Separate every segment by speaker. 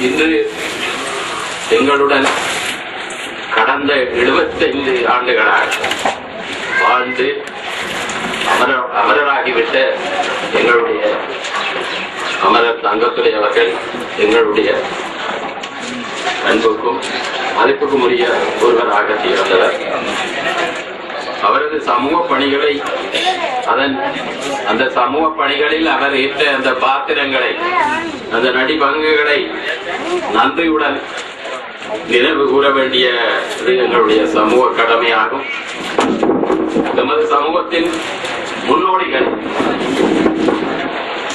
Speaker 1: இன்று எங்களுடன் கடந்த எழுபத்தைந்து ஆண்டுகளாக வாழ்ந்து அமர அமரராகிவிட்ட எங்களுடைய அமரர் தங்கத்துறை அவர்கள் எங்களுடைய அன்புக்கும் மதிப்புக்கும் உரிய ஒருவராக திகழ்ந்தவர். அவரது சமூக பணிகளை அதன் அந்த சமூக பணிகளில் அவர் ஏற்ற அந்த பாத்திரங்களை அந்த நடிபங்குகளை நன்றியுடன் நினைவு கூற வேண்டிய இது எங்களுடைய சமூக கடமையாகும். எமது சமூகத்தின் முன்னோடிகள்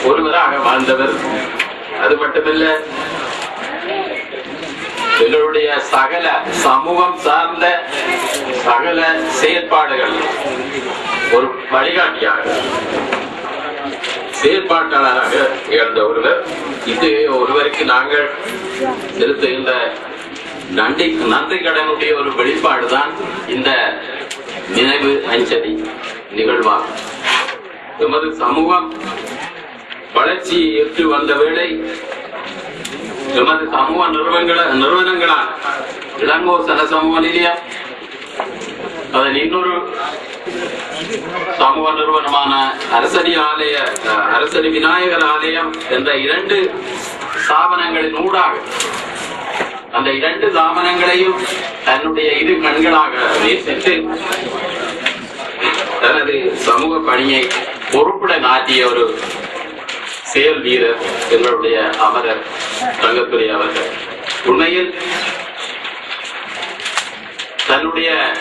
Speaker 1: ஒருவராக வாழ்ந்தவர். அது மட்டுமல்ல எங்களுடைய சகல சமூகம் சார்ந்த சகல செயற்பாடுகள் ஒரு வழிகாட்டியாக செயற்பாட்டாளராக இழந்த ஒருவர். இது ஒருவருக்கு நாங்கள் செலுத்துகின்ற நன்றி நன்றி கடனுடைய ஒரு வெளிப்பாடுதான் இந்த நினைவு அஞ்சலி நிகழ்வாகும் எமது சமூகம் வளர்ச்சி எட்டு வந்த வேளை எமது சமூக நிறுவனங்கள நிறுவனங்களால் இளங்கோ சமூக நிலையம் அதன் இன்னொரு சமூக நிறுவனமான அரசடி ஆலய அரசடி விநாயகர் ஆலயம் என்ற இரண்டு ஸ்தாபனங்களின் ஊடாக அந்த இரண்டு தாமனங்களையும் தன்னுடைய இரு கண்களாக நேசித்து தனது சமூக பணியை பொறுப்புடன் ஆற்றிய ஒரு செயல் வீரர் எங்களுடைய அமரர். தங்கத்துறை அவர்கள் உண்மையில் தன்னுடைய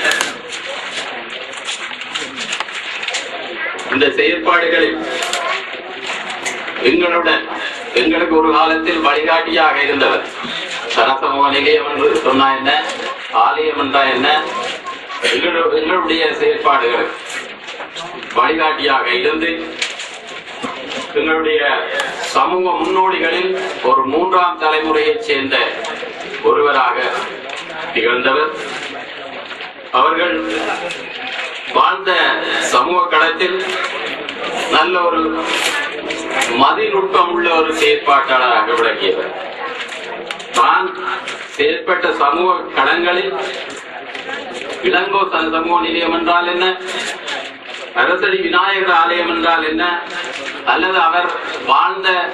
Speaker 1: இந்த செயற்பாடுகளில் எங்களுடன் எங்களுக்கு ஒரு காலத்தில் வழிகாட்டியாக இருந்தவர். சனசமூக நிலையம் என்று சொன்னா என்ன? ஆலயம் என்றா என்ன? எங்களு- எங்களுடைய செயற்பாடுகள் வழிகாட்டியாக இருந்து எங்களுடைய சமூக முன்னோடிகளில் ஒரு மூன்றாம் தலைமுறையைச் சேர்ந்த ஒருவராக திகழ்ந்தவர். அவர்கள் வாழ்ந்த சமூக களத்தில் நல்ல ஒரு மதிநுட்பம் உள்ள ஒரு செயற்பாட்டாளராக விளக்கியவர் தான் செயற்பட்ட சமூக களங்களில் இளங்கோ சமூக நிலையம் என்றால் என்ன? அரசடி விநாயகர் ஆலயம் என்றால் என்ன? அல்லது அவர் வாழ்ந்த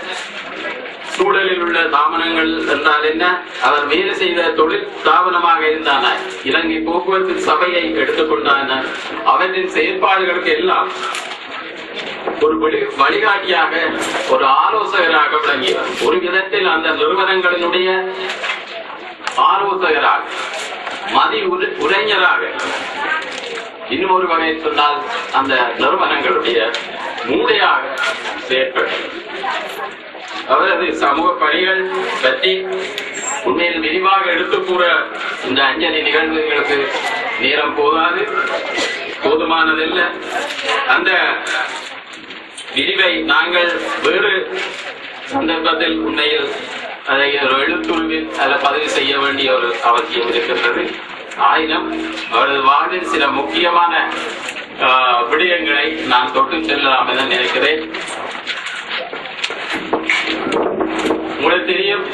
Speaker 1: சூழலில் உள்ள தாமனங்கள் என்றால் என்ன? அவர் வேலை செய்த தொழில் ஸ்தாபனமாக இருந்தான? இலங்கை போக்குவரத்து சபையை எடுத்துக்கொண்டான? அவற்றின் செயற்பாடுகளுக்கு எல்லாம் ஒரு வழி- வழிகாட்டியாக ஒரு ஆலோசகராக விளங்கியவர். ஒரு விதத்தில் அந்த நிறுவனங்களினுடைய ஆலோசகராக மதி உரைஞராக இன்னும் ஒரு வகை சொன்னால் அந்த நிறுவனங்களுடைய மூளையாக செயற்பட்டார் அவரது சமூக பணிகள் பற்றி உண்மையில் விரிவாக எடுத்து கூற இந்த அஞ்சலி நிகழ்வுகளுக்கு நேரம் போதாது போதுமானதல்ல. அந்த விரிவை நாங்கள் வேறு சந்தர்ப்பத்தில் உண்மையில் அதை ஒரு எழுத்துருவில் அதில் பதிவு செய்ய வேண்டிய ஒரு அவசியம் இருக்கின்றது. ஆயினும் அவரது வாழ்வில் சில முக்கியமான விடயங்களை நான் தொட்டு செல்லலாம் என நினைக்கிறேன். உங்களுக்கு தெரியும்.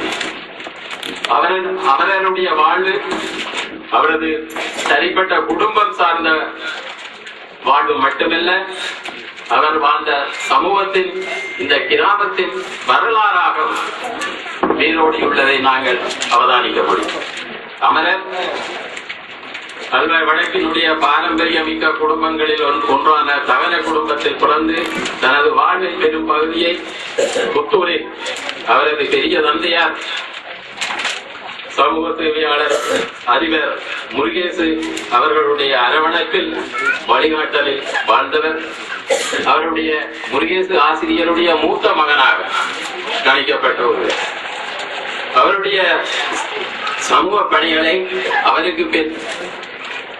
Speaker 1: அவன் அவரனுடைய வாழ்வு அவரது தனிப்பட்ட குடும்பம் சார்ந்த வாழ்வு மட்டுமல்ல அவர் வாழ்ந்த சமூகத்தின் இந்த கிராமத்தின் வரலாறாக மேலோடியுள்ளதை நாங்கள் அவதானிக்க முடியும். அமரர் கல்வாய் வழக்கினுடைய பாரம்பரியமிக்க குடும்பங்களில் ஒன்றான தவன குடும்பத்தில் பிறந்து தனது வாழ்வின் பெரும் பகுதியை புத்தூரில் அவரது பெரிய தந்தையார் சமூக சேவையாளர் அதிபர் முருகேசு அவர்களுடைய அரவணைப்பில் வழிகாட்டலில் வாழ்ந்தவர். அவருடைய முருகேசு ஆசிரியருடைய மூத்த மகனாக கணிக்கப்பட்டவர். அவருடைய சமூக பணிகளை அவருக்கு பின்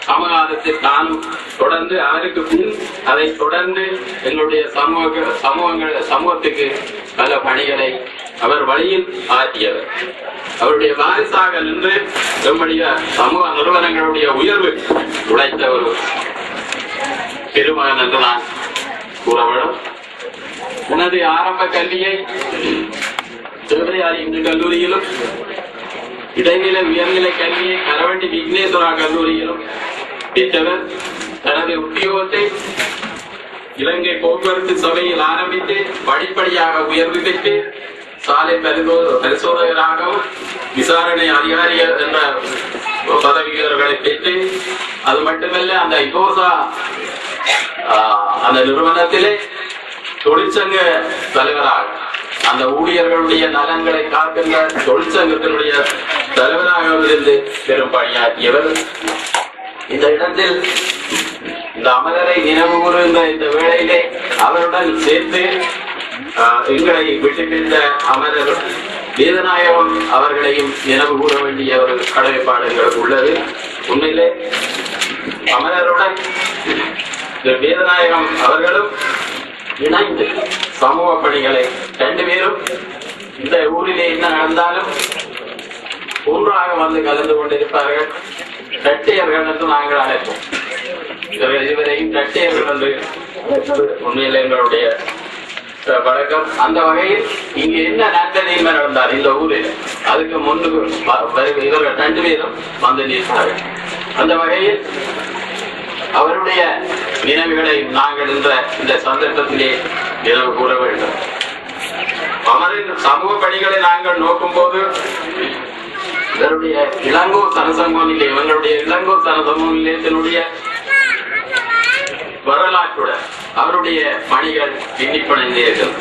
Speaker 1: சமகாலத்தில் நானும் தொடர்ந்து அவருக்கு பின் அதை தொடர்ந்து எங்களுடைய சமூக சமூகங்கள் சமூகத்துக்கு பல பணிகளை அவர் வழியில் ஆற்றியவர் அவருடைய வாரிசாக நின்று நம்முடைய சமூக நிறுவனங்களுடைய உயர்வு உழைத்த ஒரு பெருமகன் என்று நான் கூற வேண்டும். எனது ஆரம்ப கல்வியை திருவிளையாடி இந்து கல்லூரியிலும் இடைநிலை உயர்நிலை கல்வியை கரவண்டி விக்னேஸ்வரா கல்லூரியிலும் பெற்றவர். தனது உத்தியோகத்தை இலங்கை போக்குவரத்து சபையில் ஆரம்பித்து படிப்படியாக உயர்வு பெற்று சாலை பரிசோதகராகவும் விசாரணை அதிகாரி என்ற பதவி பெற்று அது மட்டுமல்ல அந்த இகோசா அந்த நிறுவனத்திலே தொழிற்சங்க தலைவராக அந்த ஊழியர்களுடைய நலன்களை காக்கின்ற தொழிற்சங்கத்தினுடைய தலைவராக இருந்து பெரும் பணியாற்றியவர். இந்த இடத்தில் இந்த அமரரை நினைவு கூறுகின்ற இந்த வேளையிலே அவருடன் சேர்த்து எங்களை விட்டுப்பிந்த அமரர் வேதநாயகம் அவர்களையும் நினைவு கூற வேண்டிய ஒரு கடமைப்பாடு எங்களுக்கு உள்ளது. உண்மையிலே அமரருடன் வேதநாயகம் அவர்களும் இணைந்து சமூக பணிகளை ரெண்டு பேரும் இந்த ஊரிலே என்ன நடந்தாலும் ஒன்றாக வந்து கலந்து கொண்டிருப்பார்கள். தட்டையர்கள் என்று நாங்கள் அழைப்போம். இவர் இருவரையும் இரட்டையர்கள் என்று உண்மையில் எங்களுடைய வழக்கம் அந்த வகையில் இங்க என்ன நன்மை நடந்தார்? இந்த ஊரில் அதுக்கு முன்னுக்கு இவர்கள் ரெண்டு பேரும் வந்து நிற்கிறார்கள் அந்த வகையில் அவருடைய நினைவுகளை நாங்கள் இந்த இந்த சந்தர்ப்பத்திலே நினைவு கூற வேண்டும். அவரின் சமூக பணிகளை நாங்கள் நோக்கும் போது இவருடைய இளங்கோ சனசமூக நிலையம் இவங்களுடைய இளங்கோ சனசமூக நிலையத்தினுடைய வரலாற்றுடன் அவருடைய பணிகள் பின்னிப்படைந்தீர்கள்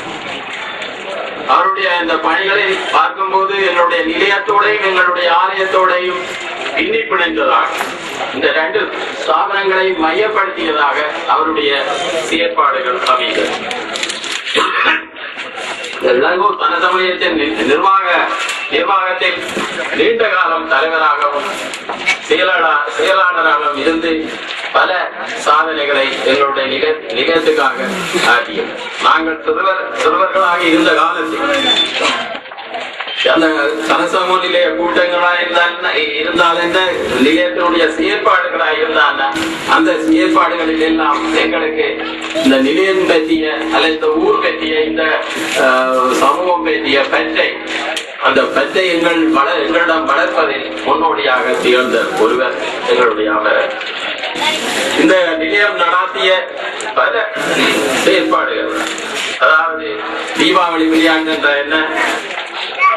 Speaker 1: அவருடைய இந்த பணிகளை பார்க்கும்போது எங்களுடைய நிலையத்தோடையும் எங்களுடைய ஆலயத்தோடையும் பின்னி பிணைந்ததாக இந்த ரெண்டு சாதனங்களை மையப்படுத்தியதாக அவருடைய செயற்பாடுகள் அமைந்தது. இளங்கோ தன சமயத்தின் நி- நிர்வாக நிர்வாகத்தில் நீண்ட காலம் தலைவராகவும் செயலாளர் செயலாளராகவும் இருந்து பல சாதனைகளை எங்களுடைய நிக நிகழ்த்துக்காக ஆற்றியது. நாங்கள் சிறுவர் சிறுவர்களாக இருந்த காலத்தில் அந்த சனசமூலிலே நிலைய கூட்டங்களா இருந்தால் இருந்தால் என்ன? நிலையத்தினுடைய செயற்பாடுகளா இருந்தால் அந்த செயற்பாடுகளில் எல்லாம் எங்களுக்கு இந்த நிலையம் பற்றிய அல்ல இந்த ஊர் பற்றிய இந்த சமூகம் பற்றிய பற்றை அந்த பற்றை எங்கள் வள எங்களிடம் வளர்ப்பதில் முன்னோடியாக திகழ்ந்த ஒருவர் எங்களுடைய அவர் இந்த நிலையம் நடாத்திய பல செயற்பாடுகள். அதாவது தீபாவளி விளையாண்டு என்ற என்ன?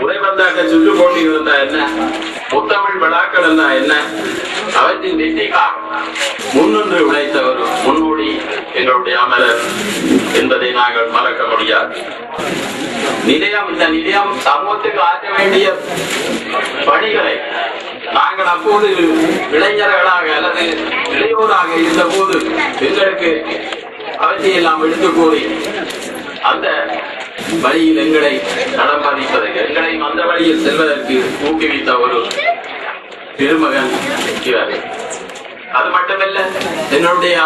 Speaker 1: உரைவந்தாட்ட சுற்று போட்டி இருந்தா என்ன? முத்தமிழ் விழாக்கள் இருந்தா என்ன? அவற்றின் வெற்றிக்காக முன்னின்று உழைத்தவர் ஒரு எங்களுடைய அமலர் என்பதை நாங்கள் மறக்க முடியாது. நிலையம் இந்த நிலையம் சமூகத்துக்கு ஆற்ற வேண்டிய பணிகளை நாங்கள் அப்போது இளைஞர்களாக அல்லது இளையோராக இருந்த போது எங்களுக்கு அவற்றையெல்லாம் எடுத்து கூறி அந்த வழியில் எங்களை நடமாதிப்பதற்கு எங்களையும் அந்த வழியில் செல்வதற்கு ஊக்குவித்த ஒரு பெருமகன் இருக்கிறார்கள் அது மட்டுமல்ல என்னுடைய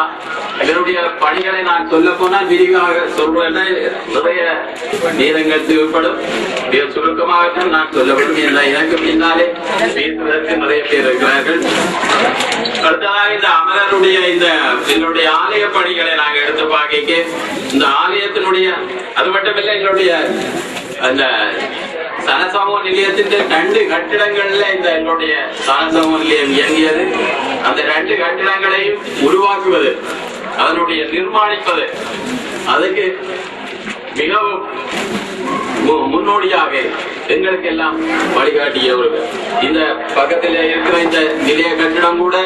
Speaker 1: இவருடைய பணிகளை நான் சொல்ல போனால் விரிவாக சொல்வேன் நிறைய நேரங்கள் தேவைப்படும். மிக சுருக்கமாகத்தான் நான் சொல்ல வேண்டும் எனக்கு பின்னாலே பேசுவதற்கு நிறைய பேர் இருக்கிறார்கள். அடுத்ததாக இந்த அமரருடைய இந்த என்னுடைய ஆலய பணிகளை நாங்கள் எடுத்து பார்க்க இந்த ஆலயத்தினுடைய அது மட்டுமில்லை எங்களுடைய அந்த சனசமூக நிலையத்தின் ரெண்டு கட்டிடங்கள்ல இந்த என்னுடைய சனசமூக நிலையம் இயங்கியது. அந்த ரெண்டு கட்டிடங்களையும் உருவாக்குவது அதனுடைய நிர்மாணிப்பது அதுக்கு மிகவும் முன்னோடியாக எங்களுக்கு எல்லாம் வழிகாட்டியவர்கள் இந்த பக்கத்தில் இருக்கிற இந்த நிலைய கட்டிடம் கூட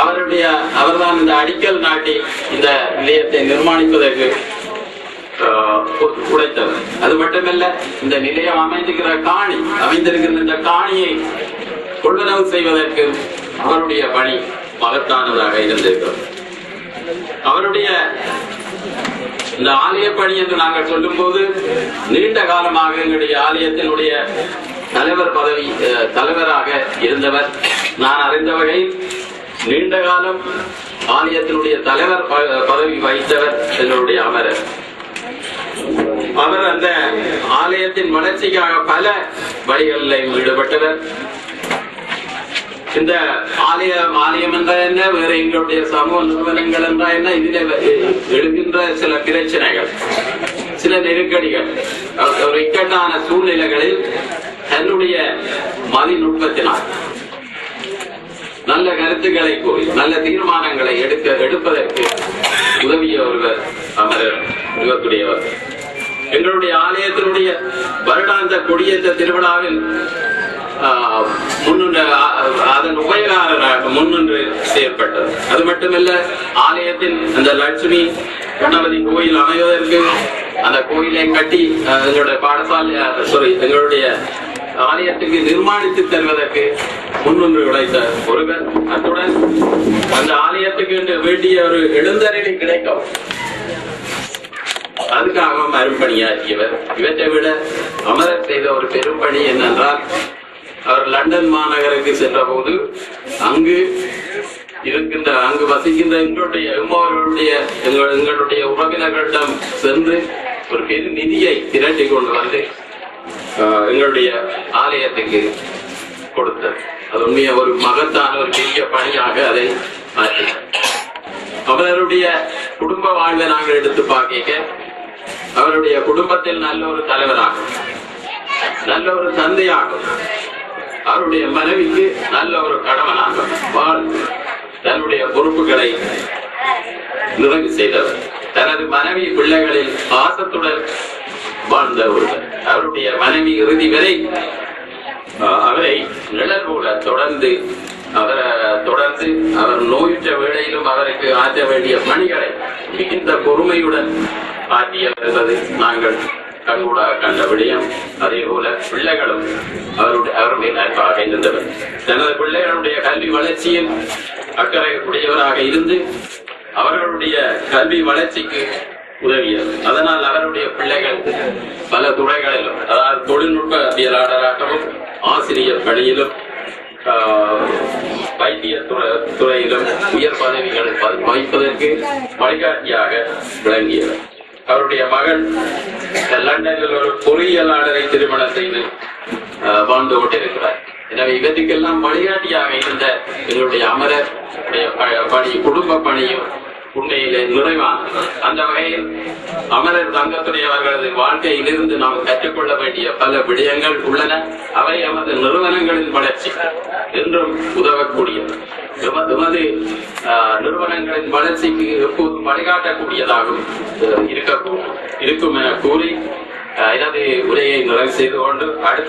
Speaker 1: அவருடைய அவர்தான் இந்த அடிக்கல் நாட்டி இந்த நிலையத்தை நிர்மாணிப்பதற்கு உடைத்தவர். அது மட்டுமல்ல இந்த நிலையம் அமைந்திருக்கிற காணி அமைந்திருக்கிற இந்த காணியை கொள்வனவு செய்வதற்கு அவருடைய பணி மகத்தானதாக இருந்திருக்கிறது அவருடைய இந்த ஆலய பணி என்று நாங்கள் சொல்லும் போது நீண்ட காலமாக எங்களுடைய ஆலயத்தினுடைய தலைவர் பதவி தலைவராக இருந்தவர். நான் அறிந்த வகையில் நீண்ட காலம் ஆலயத்தினுடைய தலைவர் ப- பதவி வகித்தவர் எங்களுடைய அமரர். அவர் அந்த ஆலயத்தின் வளர்ச்சிக்காக பல வழிகளில் ஈடுபட்டவர். இந்த ஆலயம் ஆலயம் என்றால் என்ன? வேற எங்களுடைய சமூக நிறுவனங்கள் என்றால் என்ன? இதில் எழுகின்ற சில பிரச்சனைகள் சில நெருக்கடிகள். ஒரு இக்கட்டான சூழ்நிலைகளில் தன்னுடைய மதிநுட்பத்தினால் நல்ல கருத்துக்களை கூறி நல்ல தீர்மானங்களை எடுக்க எடுப்பதற்கு உதவிய ஒருவர் அமரர் இருக்கக்கூடியவர். எங்களுடைய ஆலயத்தினுடைய வருடாந்த கொடியேற்ற திருவிழாவில் முன்னின்று அதன் உபயகாரராக முன்னின்று செயற்பட்டது. அது மட்டுமல்ல ஆலயத்தில் அந்த லட்சுமி கணபதி கோயில் அமைவதற்கு அந்த கோயிலை கட்டி எங்களுடைய பாடசாலை சாரி எங்களுடைய ஆலயத்துக்கு நிர்மாணித்து தருவதற்கு முன்னொன்று உழைத்த ஒருவர். அத்துடன் அந்த ஆலயத்துக்கு என்று வேண்டிய ஒரு எழுந்தருளி கிடைக்கும் அதுக்காக அரும்பணியாற்றியவர் இவற்றை விட அமரர் செய்த ஒரு பெரும் பணி என்னென்றால் லண்டன் மாநகருக்கு சென்ற போது அங்கு இருக்கின்ற அங்கு வசிக்கின்ற எங்களுடைய எம்மவர்களுடைய எங்கள் எங்களுடைய உறவினர்களிடம் சென்று ஒரு பெரு நிதியை திரட்டி கொண்டு வந்து எங்களுடைய ஆலயத்துக்கு கொடுத்தார். அது உண்மையா ஒரு மகத்தான ஒரு பெரிய பணியாக அதை மாற்றினார் அவருடைய குடும்ப வாழ்வை நாங்கள் எடுத்து பார்க்க அவருடைய குடும்பத்தில் நல்ல ஒரு தலைவராகும். நல்ல ஒரு தந்தையாகும். அவருடைய மனைவிக்கு நல்ல ஒரு கணவனாக வாழ்ந்து தன்னுடைய பொறுப்புகளை நிறைவு செய்தவர். தனது மனைவி பிள்ளைகளில் பாசத்துடன் வாழ்ந்த ஒருவர். அவருடைய மனைவி இறுதி வரை அவரை நிழல் போல தொடர்ந்து அவரை தொடர்ந்து அவர் நோயுற்ற வேளையிலும் அவருக்கு ஆற்ற வேண்டிய பணிகளை மிகுந்த பொறுமையுடன் ஆற்றியவர் என்பது நாங்கள் கண்கூடாக கண்ட விடயம் அதே போல பிள்ளைகளும் அவருடைய அவருடைய நட்பாக இருந்தவர் தனது பிள்ளைகளுடைய கல்வி வளர்ச்சியில் அக்கறை உடையவராக இருந்து அவர்களுடைய கல்வி வளர்ச்சிக்கு உதவியது அதனால் அவருடைய பிள்ளைகள் பல துறைகளிலும் அதாவது தொழில்நுட்பவியலாளராகவும் ஆசிரியர் பணியிலும் ஆஹ், வைத்திய துறை- துறையிலும் உயர் பதவிகளை வகிப்பதற்கு வழிகாட்டியாக விளங்கியவர். அவருடைய மகள் லண்டனில் ஒரு பொறியியலாளரை திருமணம் செய்து வாழ்ந்து கொண்டிருக்கிறார். எனவே இவற்றுக்கெல்லாம் வழிகாட்டியாக இருந்த எங்களுடைய அமரர் ப- பணி குடும்ப பணியும் உண்மையிலே நிறைவான அந்த வகையில் அமரர் தங்கத்துடைய அவர்களது வாழ்க்கையிலிருந்து நாம் கற்றுக்கொள்ள வேண்டிய பல விடயங்கள் உள்ளன. அவை அவரது நிறுவனங்களின் வளர்ச்சி என்றும் உதவக்கூடியது. எமது நிறுவனங்களின் வளர்ச்சிக்கு எப்போதும் வழிகாட்டக்கூடியதாகவும் இருக்கக்கூடும் இருக்கும் என கூறி எனது உரையை நிறைவு செய்து கொண்டு அடுத்த